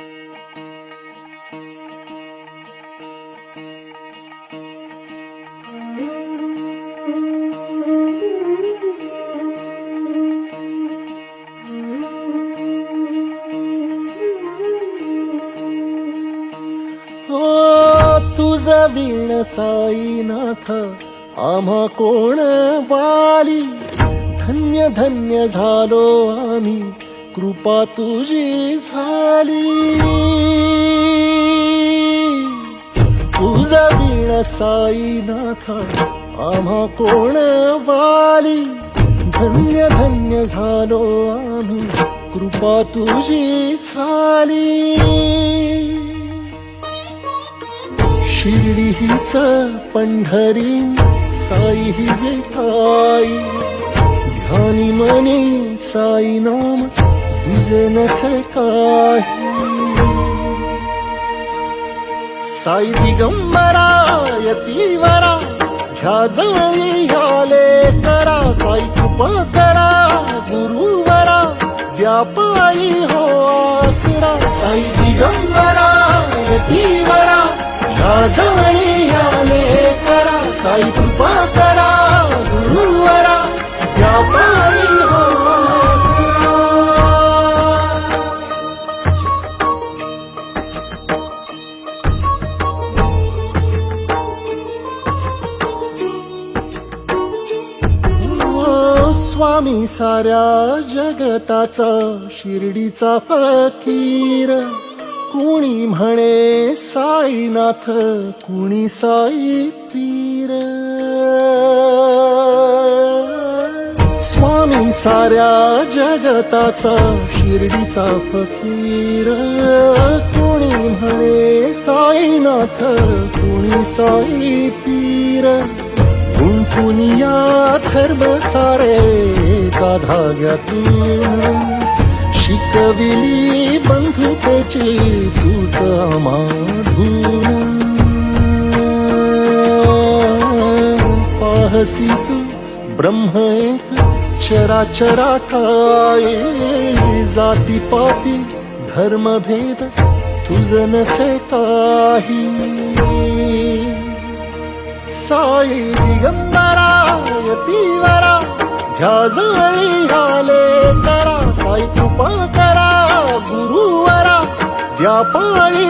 हो तुझा वीण साईनाथ आम्हा कोण वाली? धन्य धन्य झालो आम्ही. कृपा तुझी झाली. तुझा वीण साईनाथ आम्हा कोण वाली? धन्य धन्य झालो आम्ही कृपा तुझी झाली. शिर्डी हीच पंढरी साई ही विठाई ध्यानी मनी साई नाम तुझे नसे काही साई दिगंबरा यतीवरा ह्या जवळी आले करा साई कृपा करा गुरुवरा व्यापारी हो आसरा साई दिगंबरा यतीवरा ह्या जवळी आले करा साई कृपा करा गुरुवरा स्वामी साऱ्या जगताचा शिर्डीचा फकीर. कुणी म्हणे साईनाथ कुणी साई पीर. स्वामी साऱ्या जगताचा शिर्डीचा फकीर. कुणी म्हणे साईनाथ कुणी साई पीर. गुंफुनिया धर्म सारे का धाग्यातून शिकविली बंधुतेची तूच माधून पाहसी तू ब्रह्म एक चराचरा काय? जाती पाती धर्मभेद तुझ नसे काही. साई दिगंबरा यतीवरा ह्या आले करा साई कृपा करा गुरुवरा. व्यापारी